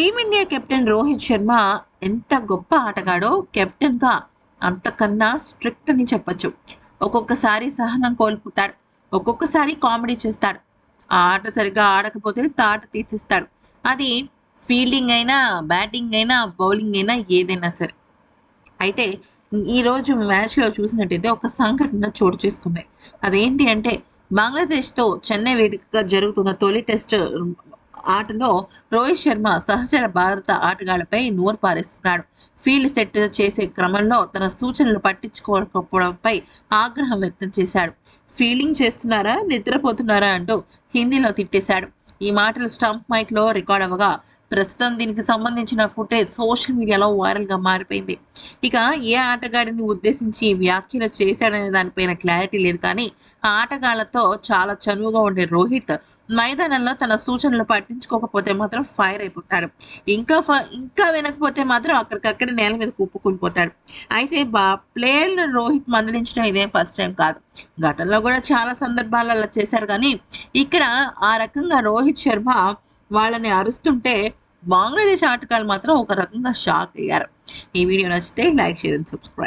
Team India captain Rohit Sharma ఎంత గొప్ప ఆటగాడో కెప్టెన్గా అంతకన్నా స్ట్రిక్ట్ అని చెప్పచ్చు. ఒక్కొక్కసారి సహనం కోల్పోతాడు. ఒక్కొక్కసారి కామెడీ చేస్తాడు. ఆ ఆట సరిగ్గా ఆడకపోతే తాట తీసిస్తాడు. అది ఫీల్డింగ్ అయినా బ్యాటింగ్ అయినా బౌలింగ్ అయినా ఏదైనా సరే. అయితే ఈరోజు మ్యాచ్లో చూసినట్టయితే ఒక సంఘటన చోటు చేసుకుంది. అదేంటి అంటే బంగ్లాదేశ్తో చెన్నై వేదికగా జరుగుతున్న తొలి టెస్ట్ ఆటలో రోహిత్ శర్మ సహచర భారత ఆటగాళ్ళపై నోరు పారేస్తున్నాడు ఫీల్డ్ సెట్ చేసే క్రమంలో తన సూచనలు పట్టించుకోకపోవడంపై ఆగ్రహం వ్యక్తం చేశాడు. ఫీల్డింగ్ చేస్తున్నారా నిద్రపోతున్నారా అంటూ హిందీలో తిట్టేశాడు. ఈ మాటలు స్టంప్ మైక్లో రికార్డ్ అవ్వగా ప్రస్తుతం దీనికి సంబంధించిన ఫుటేజ్ సోషల్ మీడియాలో వైరల్గా మారిపోయింది. ఇక ఏ ఆటగాడిని ఉద్దేశించి వ్యాఖ్యలు చేశాడనే దానిపైన క్లారిటీ లేదు కానీ ఆ ఆటగాళ్ళతో చాలా చనువుగా ఉండే రోహిత్ మైదానంలో తన సూచనలు పట్టించుకోకపోతే మాత్రం ఫైర్ అయిపోతాడు. ఇంకా ఇంకా వినకపోతే మాత్రం అక్కడికక్కడ నేల మీద కుప్పుకుండిపోతాడు అయితే బా ప్లేయర్లు రోహిత్ మందలించడం ఇదే ఫస్ట్ టైం కాదు. గతంలో కూడా చాలా సందర్భాలు అలా చేశాడు కానీ ఇక్కడ ఆ రకంగా రోహిత్ శర్మ వాళ్ళని అరుస్తుంటే బంగ్లాదేశ్ ఆటగాళ్ళు మాత్రం ఒక రకంగా షాక్ అయ్యారు. ఈ వీడియో నచ్చితే లైక్ షేర్ అండ్ సబ్స్క్రైబ్